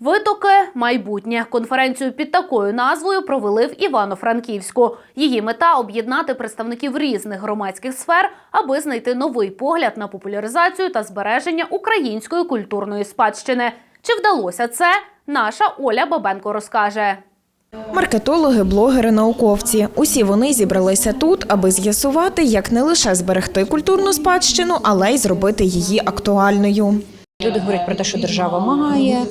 Витоки майбутнє. Конференцію під такою назвою провели в Івано-Франківську. Її мета об'єднати представників різних громадських сфер, аби знайти новий погляд на популяризацію та збереження української культурної спадщини. Чи вдалося це? Наша Оля Бабенко розкаже. Маркетологи, блогери, науковці усі вони зібралися тут, аби з'ясувати, як не лише зберегти культурну спадщину, але й зробити її актуальною. Люди говорять про те, що держава має,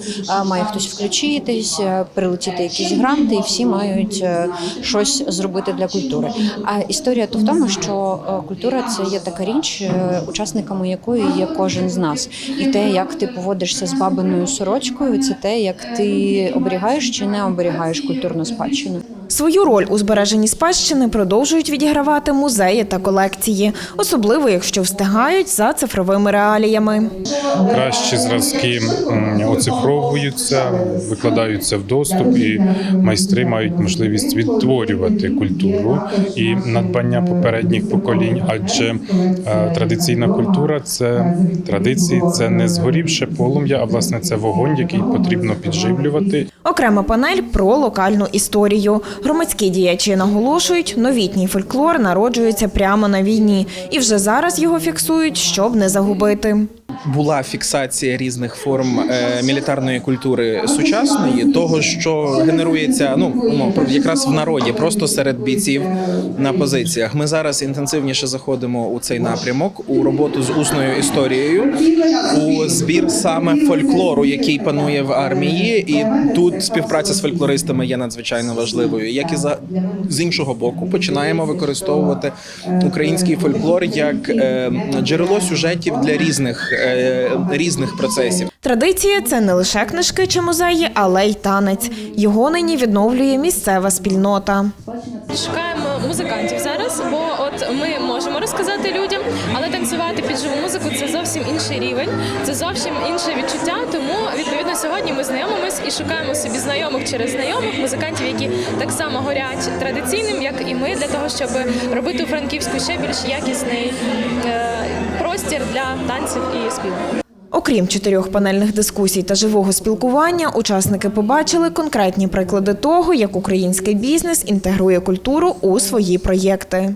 має хтось включитись, е, прилетіти якісь гранти, і всі мають е, щось зробити для культури. А історія то в тому, що е, культура це є така річ, учасниками якої є кожен з нас. І те, як ти поводишся з бабиною сорочкою, це те, як ти оберігаєш чи не оберігаєш культурну спадщину. Свою роль у збереженні спадщини продовжують відігравати музеї та колекції, особливо якщо встигають за цифровими реаліями. кращі зразки оцифровуються, викладаються в доступ, і майстри мають можливість відтворювати культуру і надбання попередніх поколінь. Адже е, традиційна культура це традиції, це не згорівше полум'я, а власне це вогонь, який потрібно підживлювати. Окрема панель про локальну історію. Громадські діячі наголошують, новітній фольклор народжується прямо на війні, і вже зараз його фіксують, щоб не загубити. Була фіксація різних форм е, мілітарної культури сучасної, того що генерується ну якраз в народі, просто серед бійців на позиціях. Ми зараз інтенсивніше заходимо у цей напрямок у роботу з усною історією, у збір саме фольклору, який панує в армії, і тут співпраця з фольклористами є надзвичайно важливою. Як і за з іншого боку, починаємо використовувати український фольклор як е, джерело сюжетів для різних е, різних процесів. Традиція це не лише книжки чи музеї, але й танець. Його нині відновлює місцева спільнота. Шукаємо музикантів зараз, бо от ми можемо розказати людям, але танцювати під живу музику це зовсім інший рівень, це зовсім інше відчуття. Тому відповідно сьогодні ми знайомимось і шукаємо собі знайомих через знайомих музикантів, які так само горять традиційним, як і ми, для того, щоб робити у Франківську ще більш якісний е, простір для танців і співу. Окрім чотирьох панельних дискусій та живого спілкування, учасники побачили конкретні приклади того, як український бізнес інтегрує культуру у свої проєкти.